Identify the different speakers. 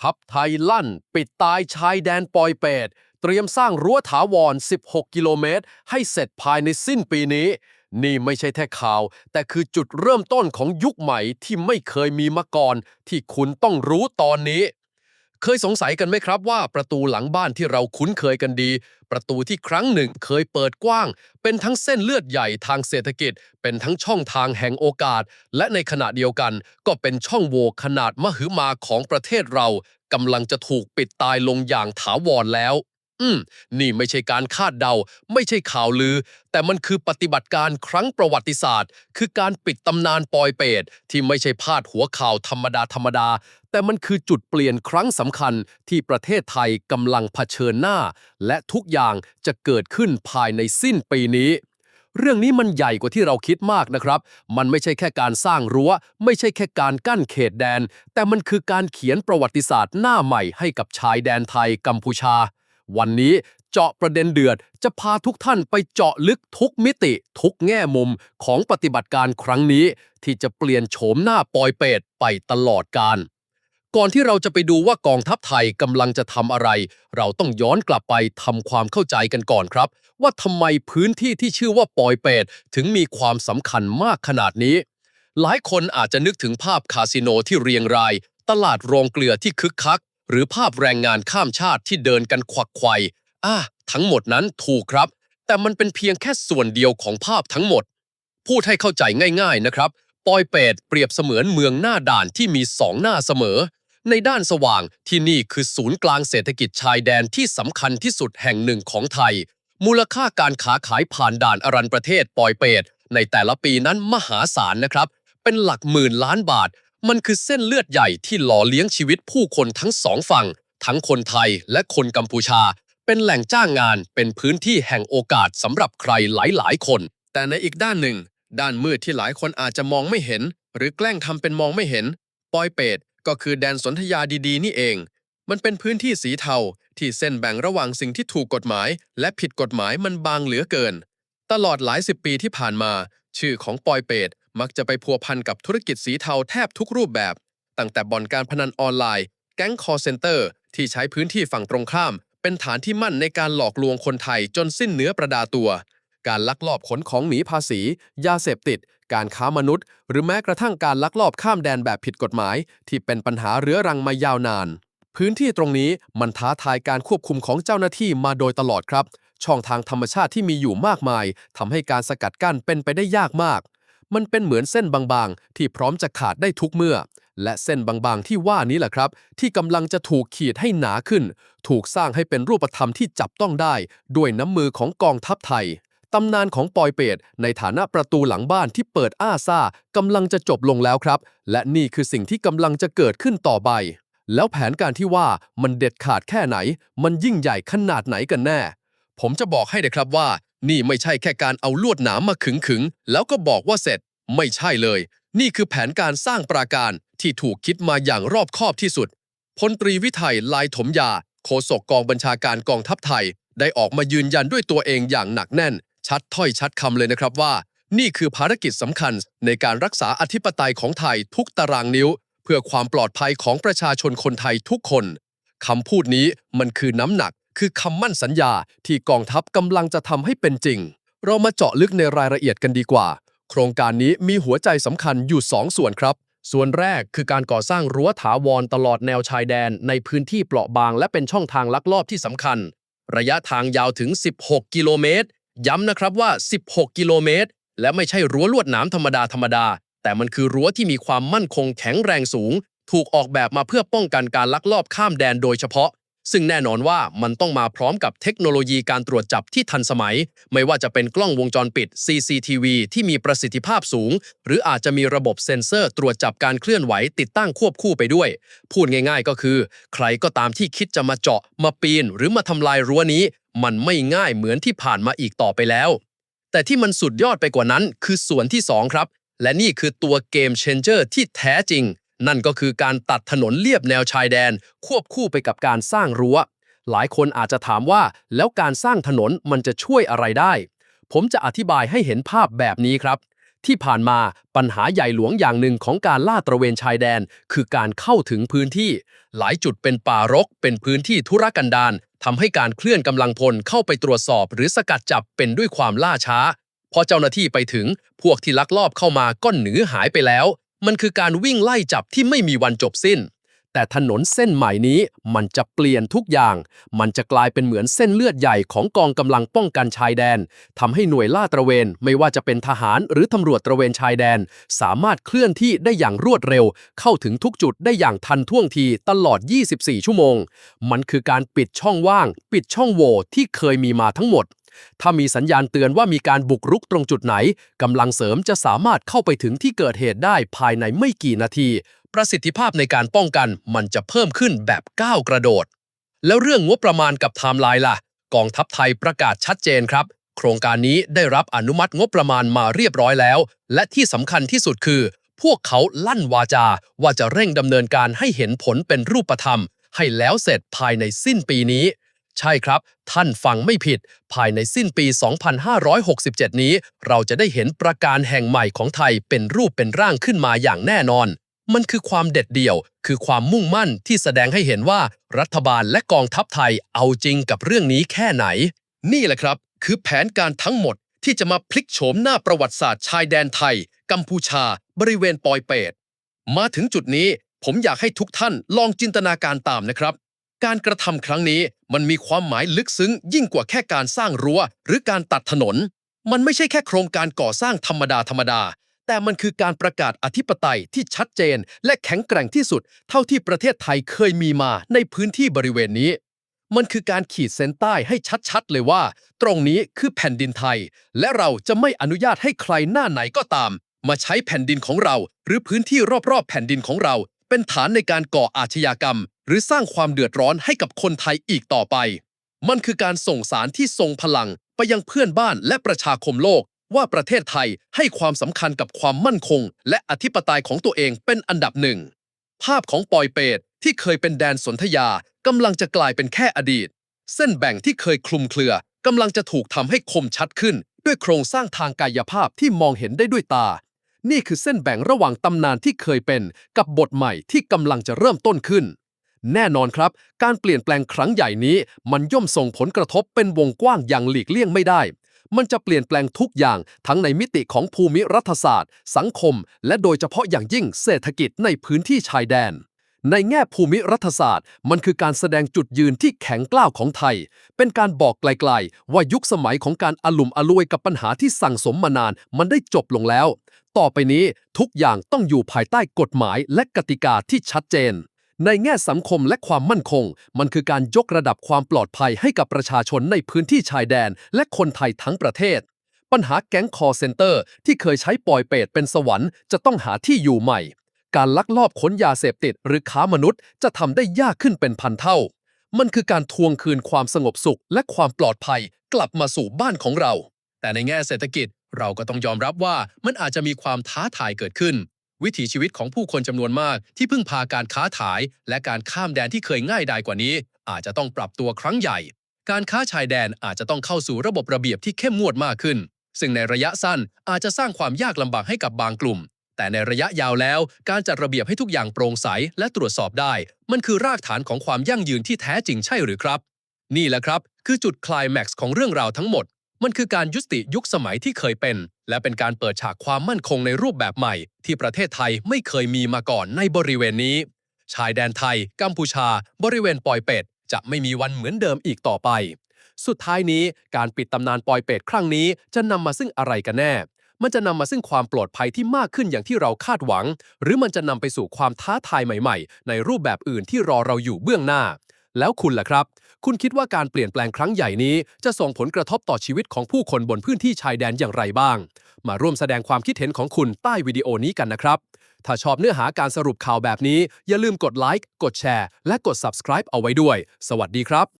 Speaker 1: ทัพไทยลั่น ปิดตายชายแดนปอยเปตเตรียมสร้างรั้วถาวร 16 กิโลเมตร ให้เสร็จภายในสิ้นปีนี้ นี่ไม่ใช่แค่ข่าว แต่คือจุดเริ่มต้นของยุคใหม่ที่ไม่เคยมีมาก่อน ที่คุณต้องรู้ตอนนี้ เคยสงสัยกันไหมครับว่าประตูหลังบ้านที่เราคุ้นเคยกันดี ประตูที่ครั้งหนึ่งเคยเปิดกว้าง เป็นทั้งเส้นเลือดใหญ่ทางเศรษฐกิจ เป็นทั้งช่องทางแห่งโอกาส และในขณะเดียวกัน ก็เป็นช่องโหว่ขนาดมหึมาของประเทศเรากำลังจะถูกปิดตายลงอย่างถาวรแล้ว อืม นี่ไม่ใช่การคาดเดา ไม่ใช่ข่าวลือ แต่มันคือปฏิบัติการครั้งประวัติศาสตร์ คือการปิดตำนานปอยเปตที่ไม่ใช่พาดหัวข่าวธรรมดาธรรมดา แต่มันคือจุดเปลี่ยนครั้งสำคัญที่ประเทศไทยกำลังเผชิญหน้า และทุกอย่างจะเกิดขึ้นภายในสิ้นปีนี้เรื่องนี้มันใหญ่กว่าที่เราคิดมากนะครับ มันไม่ใช่แค่การสร้างรั้ว ไม่ใช่แค่การกั้นเขตแดน แต่มันคือการเขียนประวัติศาสตร์หน้าใหม่ให้กับชายแดนไทยกัมพูชา วันนี้เจาะประเด็นเดือดจะพาทุกท่านไปเจาะลึกทุกมิติ ทุกแง่มุมของปฏิบัติการครั้งนี้ ที่จะเปลี่ยนโฉมหน้าปอยเปตไปตลอดกาลก่อนที่เราจะไปดูว่ากองทัพไทยกำลังจะทำอะไร เราต้องย้อนกลับไปทำความเข้าใจกันก่อนครับ ว่าทำไมพื้นที่ที่ชื่อว่าปอยเปตถึงมีความสำคัญมากขนาดนี้ หลายคนอาจจะนึกถึงภาพคาสิโนที่เรียงราย ตลาดโรงเกลือที่คึกคัก หรือภาพแรงงานข้ามชาติที่เดินกันควักไขว่อะทั้งหมดนั้นถูกครับ แต่มันเป็นเพียงแค่ส่วนเดียวของภาพทั้งหมด พูดให้เข้าใจง่าย ๆนะครับ ปอยเปตเปรียบเสมือนเมืองหน้าด่านที่มีสองหน้าเสมอ ในด้านสว่างที่นี่คือศูนย์กลางเศรษฐกิจชายแดนที่สำคัญที่สุดแห่งหนึ่งของไทย มูลค่าการค้าขายผ่านด่านอรัญประเทศปอยเปตในแต่ละปีนั้นมหาศาลนะครับ เป็นหลักหมื่นล้านบาท มันคือเส้นเลือดใหญ่ที่หล่อเลี้ยงชีวิตผู้คนทั้งสองฝั่ง ทั้งคนไทยและคนกัมพูชา เป็นแหล่งจ้างงาน เป็นพื้นที่แห่งโอกาสสำหรับใครหลายๆ คน แต่ในอีกด้านหนึ่ง ด้านมืดที่หลายคนอาจจะมองไม่เห็น หรือแกล้งทำเป็นมองไม่เห็น ปอยเปตก็คือแดนสนธยาดีๆ นี่เอง มันเป็นพื้นที่สีเทาที่เส้นแบ่งระหว่างสิ่งที่ถูกกฎหมาย และผิดกฎหมายมันบางเหลือเกิน ตลอดหลายสิบปีที่ผ่านมา ชื่อของปอยเปต มักจะไปพัวพันกับธุรกิจสีเทาแทบทุกรูปแบบ ตั้งแต่บ่อนการพนันออนไลน์ แก๊งคอร์เซนเตอร์ ที่ใช้พื้นที่ฝั่งตรงข้าม เป็นฐานที่มั่นในการหลอกลวงคนไทยจนสิ้นเนื้อประดาตัว การลักลอบขนของหนีภาษี ยาเสพติด การค้ามนุษย์ หรือแม้กระทั่งการลักลอบข้ามแดนแบบผิดกฎหมาย ที่เป็นปัญหาเรื้อรังมายาวนาน พื้นที่ตรงนี้มันท้าทายการควบคุมของเจ้าหน้าที่มาโดยตลอดครับ ช่องทางธรรมชาติที่มีอยู่มากมายทำให้การสกัดกั้นเป็นไปได้ยากมาก มันเป็นเหมือนเส้นบางๆ ที่พร้อมจะขาดได้ทุกเมื่อ และเส้นบางๆที่ว่านี้แหละครับ ที่กำลังจะถูกขีดให้หนาขึ้น ถูกสร้างให้เป็นรูปธรรมที่จับต้องได้ ด้วยน้ำมือของกองทัพไทยตำนานของปอยเปตในฐานะประตูหลังบ้านที่เปิดอ้าซ่ากำลังจะจบลงแล้วครับ และนี่คือสิ่งที่กำลังจะเกิดขึ้นต่อไป แล้วแผนการที่ว่ามันเด็ดขาดแค่ไหน มันยิ่งใหญ่ขนาดไหนกันแน่ ผมจะบอกให้เลยครับว่า นี่ไม่ใช่แค่การเอาลวดหนามมาขึงขึงๆแล้วก็บอกว่าเสร็จ ไม่ใช่เลย นี่คือแผนการสร้างปราการที่ถูกคิดมาอย่างรอบคอบที่สุดพลตรีวิไทยลายถมยา โฆษกกองบัญชาการกองทัพไทย ได้ออกมายืนยันด้วยตัวเองอย่างหนักแน่น ชัดถ้อยชัดคำเลยนะครับว่า นี่คือภารกิจสำคัญในการรักษาอธิปไตยของไทยทุกตารางนิ้ว เพื่อความปลอดภัยของประชาชนคนไทยทุกคนคำพูดนี้มันคือน้ำหนัก คือคำมั่นสัญญาที่กองทัพกำลังจะทำให้เป็นจริง เรามาเจาะลึกในรายละเอียดกันดีกว่า โครงการนี้มีหัวใจสำคัญอยู่ 2 ส่วนครับ ส่วนแรกคือการก่อสร้างรั้วถาวรตลอดแนวชายแดน ในพื้นที่เปราะบาง และเป็นช่องทางลักลอบที่สำคัญ ระยะทางยาวถึง 16 กิโลเมตร ย้ำนะครับว่า 16 กิโลเมตร และไม่ใช่รั้วลวดหนามธรรมดาธรรมดา แต่มันคือรั้วที่มีความมั่นคงแข็งแรงสูง ถูกออกแบบมาเพื่อป้องกันการลักลอบข้ามแดนโดยเฉพาะ ซึ่งแน่นอนว่ามันต้องมาพร้อมกับเทคโนโลยีการตรวจจับที่ทันสมัย ไม่ว่าจะเป็นกล้องวงจรปิด CCTV ที่มีประสิทธิภาพสูง หรืออาจจะมีระบบเซ็นเซอร์ตรวจจับการเคลื่อนไหวติดตั้งควบคู่ไปด้วย พูดง่ายๆก็คือ ใครก็ตามที่คิดจะมาเจาะ มาปีน หรือมาทำลายรั้วนี้ มันไม่ง่ายเหมือนที่ผ่านมาอีกต่อไปแล้ว แต่ที่มันสุดยอดไปกว่านั้น คือส่วนที่2ครับและนี่คือตัวเกมเชนเจอร์ที่แท้จริง นั่นก็คือการตัดถนนเลียบแนวชายแดน ควบคู่ไปกับการสร้างรั้ว หลายคนอาจจะถามว่าแล้วการสร้างถนนมันจะช่วยอะไรได้ ผมจะอธิบายให้เห็นภาพแบบนี้ครับ ที่ผ่านมาปัญหาใหญ่หลวงอย่างหนึ่งของการล่าตระเวนชายแดน คือการเข้าถึงพื้นที่ หลายจุดเป็นป่ารก เป็นพื้นที่ธุรกันดารทำให้การเคลื่อนกำลังพลเข้าไปตรวจสอบ หรือสกัดจับเป็นด้วยความล่าช้าพอเจ้าหน้าที่ไปถึง พวกที่ลักลอบเข้ามาก็หนีหายไปแล้ว มันคือการวิ่งไล่จับที่ไม่มีวันจบสิ้น แต่ถนนเส้นใหม่นี้มันจะเปลี่ยนทุกอย่าง มันจะกลายเป็นเหมือนเส้นเลือดใหญ่ของกองกำลังป้องกันชายแดนทำให้หน่วยล่าตระเวน ไม่ว่าจะเป็นทหารหรือตำรวจตระเวนชายแดน สามารถเคลื่อนที่ได้อย่างรวดเร็ว เข้าถึงทุกจุดได้อย่างทันท่วงทีตลอด 24 ชั่วโมง มันคือการปิดช่องว่าง ปิดช่องโหว่ที่เคยมีมาทั้งหมด ถ้ามีสัญญาณเตือนว่ามีการบุกรุกตรงจุดไหนกำลังเสริมจะสามารถเข้าไปถึงที่เกิดเหตุได้ภายในไม่กี่นาที ประสิทธิภาพในการป้องกันมันจะเพิ่มขึ้นแบบก้าวกระโดด แล้วเรื่องงบประมาณกับไทม์ไลน์ล่ะ กองทัพไทยประกาศชัดเจนครับ โครงการนี้ได้รับอนุมัติงบประมาณมาเรียบร้อยแล้ว และที่สำคัญที่สุดคือ พวกเขาลั่นวาจาว่าจะเร่งดำเนินการให้เห็นผลเป็นรูปธรรม ให้แล้วเสร็จภายในสิ้นปีนี้ ใช่ครับ ท่านฟังไม่ผิด ภายในสิ้นปี 2567 นี้ เราจะได้เห็นประการแห่งใหม่ของไทยเป็นรูปเป็นร่างขึ้นมาอย่างแน่นอน มันคือความเด็ดเดี่ยว คือความมุ่งมั่นที่แสดงให้เห็นว่ารัฐบาลและกองทัพไทยเอาจริงกับเรื่องนี้แค่ไหน นี่แหละครับ คือแผนการทั้งหมดที่จะมาพลิกโฉมหน้าประวัติศาสตร์ชายแดนไทย กัมพูชา บริเวณปอยเปตมาถึงจุดนี้ผมอยากให้ทุกท่านลองจินตนาการตามนะครับ การกระทำครั้งนี้ มันมีความหมายลึกซึ้งยิ่งกว่าแค่การสร้างรั้ว หรือการตัดถนน มันไม่ใช่แค่โครงการก่อสร้างธรรมดาธรรมดา แต่มันคือการประกาศอธิปไตยที่ชัดเจน และแข็งแกร่งที่สุด เท่าที่ประเทศไทยเคยมีมาในพื้นที่บริเวณนี้ มันคือการขีดเส้นใต้ให้ชัดๆ เลยว่า ตรงนี้คือแผ่นดินไทย และเราจะไม่อนุญาตให้ใครหน้าไหนก็ตาม มาใช้แผ่นดินของเรา หรือพื้นที่รอบๆ แผ่นดินของเรา เป็นฐานในการก่ออาชญากรรม หรือสร้างความเดือดร้อนให้กับคนไทยอีกต่อไป มันคือการส่งสารที่ทรงพลังไปยังเพื่อนบ้านและประชาคมโลก ว่าประเทศไทยให้ความสำคัญกับความมั่นคง และอธิปไตยของตัวเองเป็นอันดับหนึ่ง ภาพของปอยเปตที่เคยเป็นแดนสนธยากำลังจะกลายเป็นแค่อดีต เส้นแบ่งที่เคยคลุมเครือกำลังจะถูกทำให้คมชัดขึ้น ด้วยโครงสร้างทางกายภาพที่มองเห็นได้ด้วยตา นี่คือเส้นแบ่งระหว่างตำนานที่เคยเป็น กับบทใหม่ที่กำลังจะเริ่มต้นขึ้น แน่นอนครับ การเปลี่ยนแปลงครั้งใหญ่นี้ มันย่อมส่งผลกระทบเป็นวงกว้างอย่างหลีกเลี่ยงไม่ได้ มันจะเปลี่ยนแปลงทุกอย่างทั้งในมิติของภูมิรัฐศาสตร์ สังคม และโดยเฉพาะอย่างยิ่งเศรษฐกิจในพื้นที่ชายแดนในแง่ภูมิรัฐศาสตร์ มันคือการแสดงจุดยืนที่แข็งกล้าวของไทย เป็นการบอกไกลๆ ว่ายุคสมัยของการอลุ่มอลวยกับปัญหาที่สั่งสมมานาน มันได้จบลงแล้ว ต่อไปนี้ทุกอย่างต้องอยู่ภายใต้กฎหมายและกติกาที่ชัดเจน ในแง่สังคมและความมั่นคง มันคือการยกระดับความปลอดภัยให้กับประชาชนในพื้นที่ชายแดน และคนไทยทั้งประเทศ ปัญหาแก๊งคอเซนเตอร์ ที่เคยใช้ปล่อยเปรตเป็นสวรรค์จะต้องหาที่อยู่ใหม่ การลักลอบขนยาเสพติดหรือค้ามนุษย์จะทำได้ยากขึ้นเป็นพันเท่า มันคือการทวงคืนความสงบสุขและความปลอดภัยกลับมาสู่บ้านของเรา แต่ในแง่เศรษฐกิจ เราก็ต้องยอมรับว่ามันอาจจะมีความท้าทายเกิดขึ้น วิถีชีวิตของผู้คนจำนวนมาก ที่พึ่งพาการค้าขาย และการข้ามแดนที่เคยง่ายดายกว่านี้ อาจจะต้องปรับตัวครั้งใหญ่ การค้าชายแดนอาจจะต้องเข้าสู่ระบบระเบียบที่เข้มงวดมากขึ้น ซึ่งในระยะสั้นอาจจะสร้างความยากลำบากให้กับบางกลุ่ม แต่ในระยะยาวแล้ว การจัดระเบียบให้ทุกอย่างโปร่งใสและตรวจสอบได้ มันคือรากฐานของความยั่งยืนที่แท้จริงใช่หรือครับ นี่แหละครับ คือจุดคลายแม็กซ์ของเรื่องราวทั้งหมด มันคือการยุติยุคสมัยที่เคยเป็น และเป็นการเปิดฉากความมั่นคงในรูปแบบใหม่ ที่ประเทศไทยไม่เคยมีมาก่อนในบริเวณนี้ ชายแดนไทย กัมพูชา บริเวณปอยเป็ดจะไม่มีวันเหมือนเดิมอีกต่อไป สุดท้ายนี้การปิดตำนานปอยเป็ดครั้งนี้จะนำมาซึ่งอะไรกันแน่ มันจะนำมาซึ่งความปลอดภัยที่มากขึ้นอย่างที่เราคาดหวัง หรือมันจะนำไปสู่ความท้าทายใหม่ ๆ ในรูปแบบอื่นที่รอเราอยู่เบื้องหน้า แล้วคุณล่ะครับ คุณคิดว่าการเปลี่ยนแปลงครั้งใหญ่นี้ จะส่งผลกระทบต่อชีวิตของผู้คนบนพื้นที่ชายแดนอย่างไรบ้าง มาร่วมแสดงความคิดเห็นของคุณใต้วิดีโอนี้กันนะครับ ถ้าชอบเนื้อหาการสรุปข่าวแบบนี้ อย่าลืมกดไลค์กดแชร์และกด subscribe เอาไว้ด้วย สวัสดีครับ